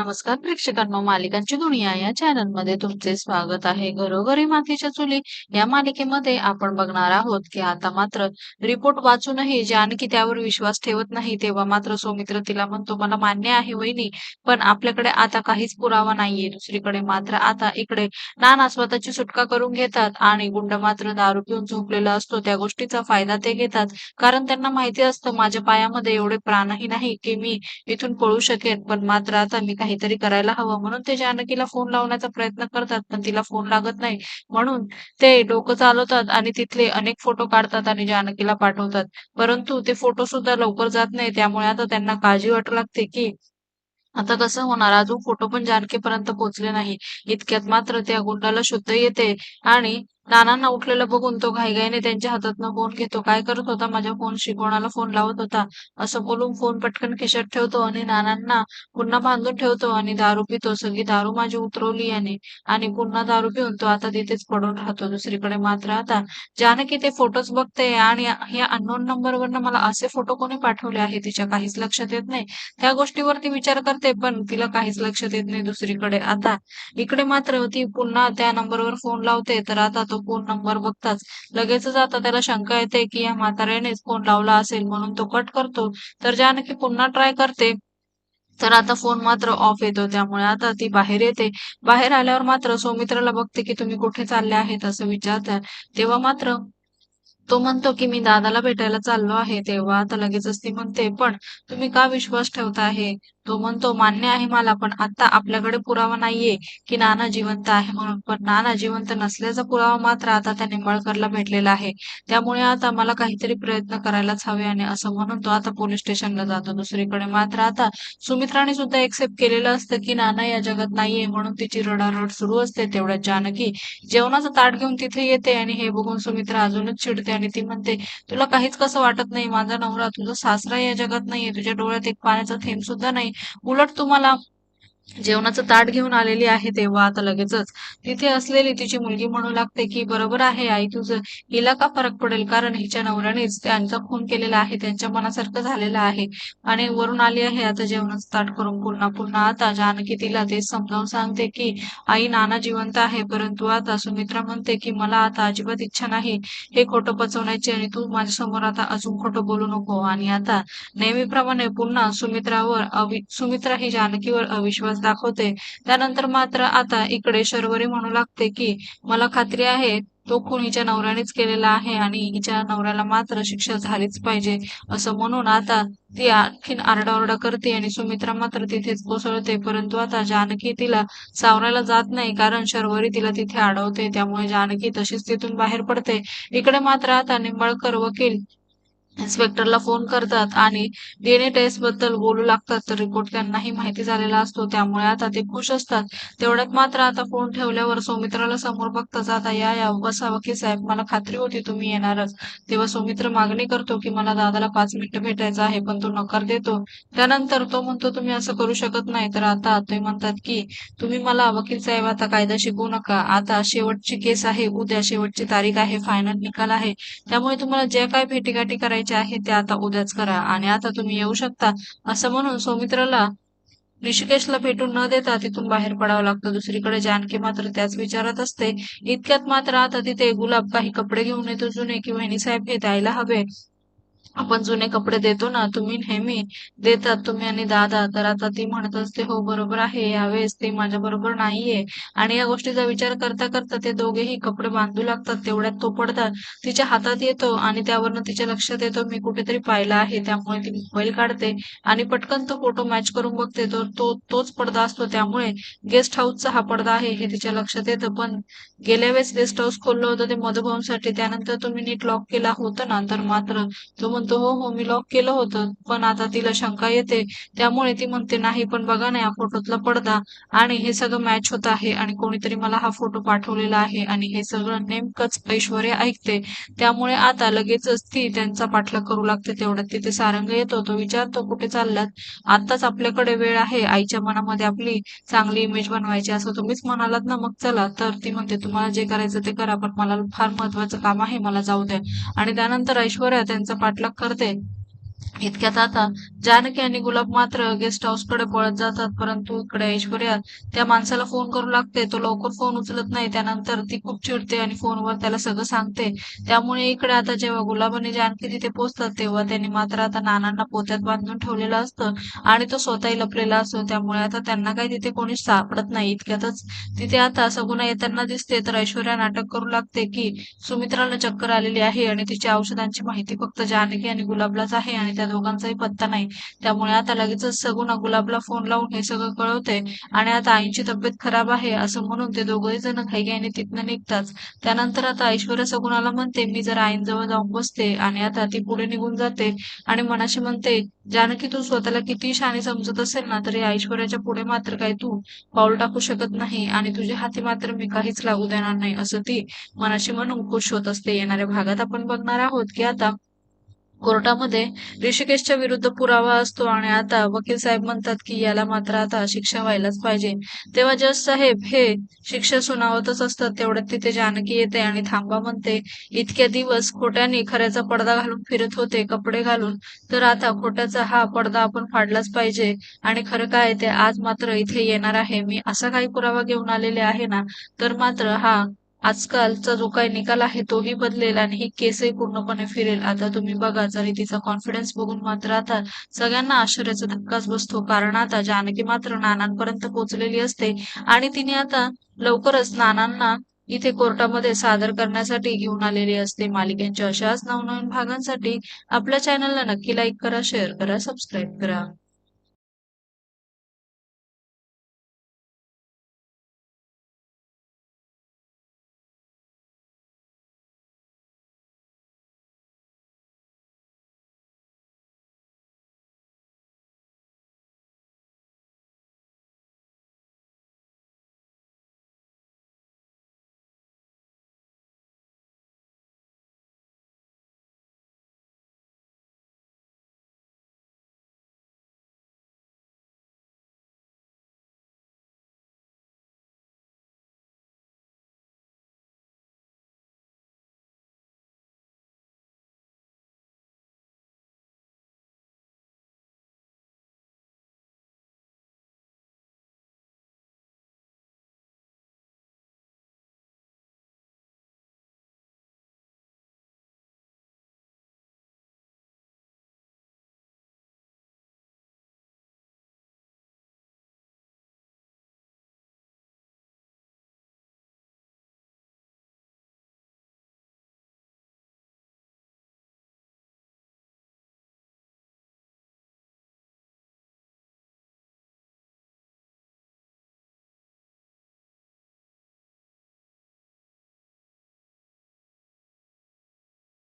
नमस्कार प्रेक्षकांनो मालिकांची दुनिया या चॅनलमध्ये तुमचे स्वागत आहे. घरोघरी मातीच्या चुली या मालिकेमध्ये आपण बघणार आहोत की आता मात्र रिपोर्ट वाचूनही जानकी त्यावर विश्वास ठेवत नाही तेव्हा मात्र सौमित्र तिला म्हणतो मला मान्य आहे वहिनी पण आपल्याकडे आता काहीच पुरावा नाहीये. दुसरीकडे मात्र आता इकडे नाना स्वतःची सुटका करून घेतात आणि गुंड मात्र दारू पिऊन झोपलेला असतो. त्या गोष्टीचा फायदा ते घेतात. कारण त्यांना माहिती असतं माझ्या पायामध्ये एवढे प्राणही नाही की मी इथून पळू शकेन पण मात्र आता मी काहीतरी करायला हवं. म्हणून ते जानकीला फोन लावण्याचा प्रयत्न करतात पण तिला फोन लागत नाही. म्हणून ते डोकं चालवतात आणि तिथले अनेक फोटो काढतात आणि जानकीला पाठवतात. परंतु ते फोटो सुद्धा लवकर जात नाही. त्यामुळे आता त्यांना काळजी वाटू लागते की आता कसं होणार? अजून फोटो पण जानकीपर्यंत पोहोचले नाही. इतक्यात मात्र त्या गुंडाला शुद्ध येते आणि नानांना उठलेलं बघून तो घाईघाईने त्यांच्या हातातनं फोन घेतो. काय करत होता? माझ्या फोन कोणाला फोन लावत होता? असं बोलून फोन पटकन खिशात ठेवतो आणि नानांना पुन्हा बांधून ठेवतो आणि दारू पितो. सगळी दारू माझी उतरवली याने. आणि पुन्हा दारू पिऊन तो आता तिथेच पडून राहतो. दुसरीकडे मात्र आता जानकी ते फोटोज बघते आणि ह्या अननोन नंबरवरनं मला असे फोटो कोणी पाठवले आहे? तिच्या काहीच लक्षात येत नाही. त्या गोष्टीवरती विचार करते पण तिला काहीच लक्षात येत नाही दुसरीकडे. आता इकडे मात्र ती पुन्हा त्या नंबरवर फोन लावते. तर आता तो फोन नंबर बघताच. लगेचच आता त्याला शंका येते की या म्हाताऱ्यानेच फोन लावला असेल म्हणून तो कट करतो. तर जानकी पुन्हा ट्राय करते. तर आता फोन मात्र ऑफ येतो. त्यामुळे आता ती बाहेर येते. बाहेर आल्यावर मात्र सौमित्राला बघते की तुम्ही कुठे चालले आहेत असं विचारतात. तेव्हा मात्र तो म्हणतो की मी दादाला भेटायला चाललो आहे. तेव्हा आता लगेचच ती म्हणते पण तुम्ही का विश्वास ठेवता आहे? तो म्हणतो मान्य आहे मला पण आता आपल्याकडे पुरावा नाहीये की नाना जिवंत आहे म्हणून. पण नाना जिवंत नसल्याचा पुरावा मात्र आता त्या निंबाळकरला भेटलेला आहे. त्यामुळे आता मला काहीतरी प्रयत्न करायलाच हवे आणि असं म्हणून तो आता पोलीस स्टेशनला जातो. दुसरीकडे मात्र आता सुमित्राने सुद्धा एक्सेप्ट केलेलं असतं की नाना या जगात नाहीये म्हणून तिची रडारड सुरू असते तेवढ्यात जानकी जेवणाचं ताट घेऊन तिथे येते आणि हे बघून सुमित्रा अजूनच चिडते आणि ती म्हणते तुला काहीच कसं वाटत नाही? माझा नवरा तुझा सासरा या जगात नाहीये. तुझ्या डोळ्यात एक पाण्याचा थेंब सुद्धा नाही. उलट तुम्हाला जेवणाचं ताट घेऊन आलेली आहे तेव्हा आता लगेचच तिथे असलेली तिची मुलगी म्हणू लागते की बरोबर आहे आई तुझं हिला का फरक पडेल? कारण हिच्या नवऱ्यानेच त्यांचा खून केलेला आहे त्यांच्या मनासारखं झालेलं आहे आणि वरून आली आहे आता जेवणाचं ताट करून पुन्हा पुन्हा आता जानकी तिला ते समजावून सांगते की आई नाना जिवंत आहे परंतु आता सुमित्रा म्हणते की मला आता अजिबात इच्छा नाही हे खोटं पचवण्याची आणि तू माझ्यासमोर आता अजून खोटं बोलू नको. आणि आता नेहमीप्रमाणे पुन्हा सुमित्रावर अवि सुमित्रा ही जानकीवर अविश्वास दाखवते. त्यानंतर मात्र आता इकडे शर्वरी म्हणू लागते की मला खात्री आहे तो खून हिच्या नवऱ्यानेच केलेला आहे आणि हिच्या नवऱ्याला मात्र शिक्षा झालीच पाहिजे असं म्हणून आता ती आणखीन आरडाओरडा करते आणि सुमित्रा मात्र तिथेच कोसळते. परंतु आता जानकी तिला सावरायला जात नाही कारण शर्वरी तिला तिथे अडवते त्यामुळे जानकी तशीच तिथून बाहेर पडते. इकडे मात्र आता निंबाळकर वकील इन्स्पेक्टरला फोन करतात आणि डीएनए टेस्टबद्दल बोलू लागतात तर रिपोर्ट त्यांनाही माहिती झालेला असतो. त्यामुळे आता ते खुश असतात. तेवढ्यात मात्र आता फोन ठेवल्यावर सौमित्राला समोर बघताच आता या या बसा वकील साहेब मला खात्री होती तुम्ही येणारच. तेव्हा सौमित्र मागणी करतो की मला दादाला पाच मिनिटं भेटायचं आहे पण तो नकार देतो. त्यानंतर तो म्हणतो तुम्ही असं करू शकत नाही. तर आता ते म्हणतात की तुम्ही मला वकील साहेब आता कायदा शिकवू नका. आता शेवटची केस आहे. उद्या शेवटची तारीख आहे. फायनल निकाल आहे. त्यामुळे तुम्हाला जे काय भेटीगाठी करायची आहे ते आता उद्याच करा आणि आता तुम्ही येऊ शकता. असं म्हणून सौमित्राला ऋषिकेशला भेटून न देता तिथून बाहेर पडावं लागतं. दुसरीकडे जानकी मात्र त्याच विचारात असते इतक्यात मात्र आता तिथे गुलाब काही कपडे घेऊन येतो जुने की वहिनी साहेब हे द्यायला हवे. आपण जुने कपडे देतो ना तुम्ही नेहमी देतात तुम्ही आणि दादा. तर आता ती म्हणत असते हो बरोबर आहे यावेळेस ते माझ्या बरोबर नाहीये. आणि या गोष्टीचा विचार करता करता ते दोघेही कपडे बांधू लागतात तेवढ्यात तो पडदा तिच्या हातात येतो आणि त्यावरनं तिच्या लक्षात येतो मी कुठेतरी पाहिला आहे. त्यामुळे ती मोबाईल काढते आणि पटकन तो फोटो मॅच करून बघते. तर तो तोच पडदा असतो. त्यामुळे गेस्ट हाऊसचा हा पडदा आहे हे तिच्या लक्षात येतं. पण गेल्या वेळेस गेस्ट हाऊस खोललं होतं ते मधुभवनसाठी त्यानंतर तुम्ही नीट लॉक केला होता ना तर मात्र तो म्हणतो हो हो मी लॉक केलं होतं पण आता तिला शंका येते. त्यामुळे ती म्हणते नाही पण बघा ना या फोटोतला पडदा. आणि हे सगळं मॅच होत आहे आणि कोणीतरी मला हा फोटो पाठवलेला आहे आणि हे सगळं नेमकंच ऐश्वर्या ऐकते. त्यामुळे आता लगेचच ती त्यांचा पाठलाग करू लागते. तेवढ्यात तिथे सारंग येतो. तो विचारतो कुठे चाललात? आताच आपल्याकडे वेळ आहे. आईच्या मनामध्ये आपली चांगली इमेज बनवायची असं तुम्हीच म्हणालात ना मग चला. तर ती म्हणते तुम्हाला जे करायचं ते करा पण मला फार महत्वाचं काम आहे. मला जाऊ द्या. आणि त्यानंतर ऐश्वर्या त्यांचा पाठलाग करते. इतक्यात आता जानकी आणि गुलाब मात्र गेस्ट हाऊसकडे पळत जातात परंतु इकडे ऐश्वर्या त्या माणसाला फोन करू लागते. तो लवकर फोन उचलत नाही. त्यानंतर ती खूप चिडते आणि फोनवर त्याला सगळं सांगते. त्यामुळे इकडे आता जेव्हा गुलाब आणि जानकी तिथे पोहोचतात तेव्हा त्यांनी मात्र आता नानांना पोत्यात बांधून ठेवलेलं असतं आणि तो स्वतःही लपलेला असतो. त्यामुळे आता त्यांना काही तिथे कोणी सापडत नाही. इतक्यातच तिथे आता सगुणा येताना दिसते. तर ऐश्वर्या नाटक करू लागते की सुमित्राला चक्कर आलेली आहे आणि तिच्या औषधांची माहिती फक्त जानकी आणि गुलाबलाच आहे आणि त्या दोघांचाही पत्ता नाही. त्यामुळे आता लगेचच सगुणा गुलाबला फोन लावून हे सगळं कळवते आणि आता आईची तब्येत खराब आहे असं म्हणून ते दोघही जण घाईघाईने तिथनं निघतात. त्यानंतर आता ऐश्वर्या सगुणाला म्हणते मी जर आईंजवळ जाऊन बसते आणि आता ती पुढे निघून जाते आणि मनाशी म्हणते जानकी तू स्वतःला किती शाणी समजत असेल ना तरी ऐश्वर्याच्या पुढे मात्र काही तू पाऊल टाकू शकत नाही आणि तुझ्या हाती मात्र मी काहीच लागू देणार नाही असं ती मनाशी म्हणून खुश होत असते. येणाऱ्या भागात आपण बघणार आहोत की आता कोर्टामध्ये ऋषिकेशच्या विरुद्ध पुरावा असतो आणि आता वकील साहेब म्हणतात की याला मात्र आता शिक्षा व्हायलाच पाहिजे. तेव्हा जज साहेब हे शिक्षा सुनावतच असतात तेवढ्यात तिथे जानकी येते आणि थांबा म्हणते. इतक्या दिवस खोट्याने खऱ्याचा पडदा घालून फिरत होते कपडे घालून. तर आता खोट्याचा हा पडदा आपण फाडलाच पाहिजे. आणि खरं काय ते आज मात्र इथे येणार आहे. मी असा काही पुरावा घेऊन आलेले आहे ना तर मात्र हा आजकालचा जो काही निकाल आहे तोही बदलेल आणि ही केसही पूर्णपणे फिरेल. आता तुम्ही बघा जरी तिचा कॉन्फिडन्स बघून मात्र आता सगळ्यांना आश्चर्याचा धक्काच बसतो. कारण आता जानकी मात्र नानांपर्यंत पोहोचलेली असते आणि तिने आता लवकरच नानांना इथे कोर्टामध्ये सादर करण्यासाठी घेऊन आलेली असते. मालिकेच्या अशाच नवनवीन भागांसाठी आपल्या चॅनलला नक्की लाईक करा शेअर करा सबस्क्राईब करा.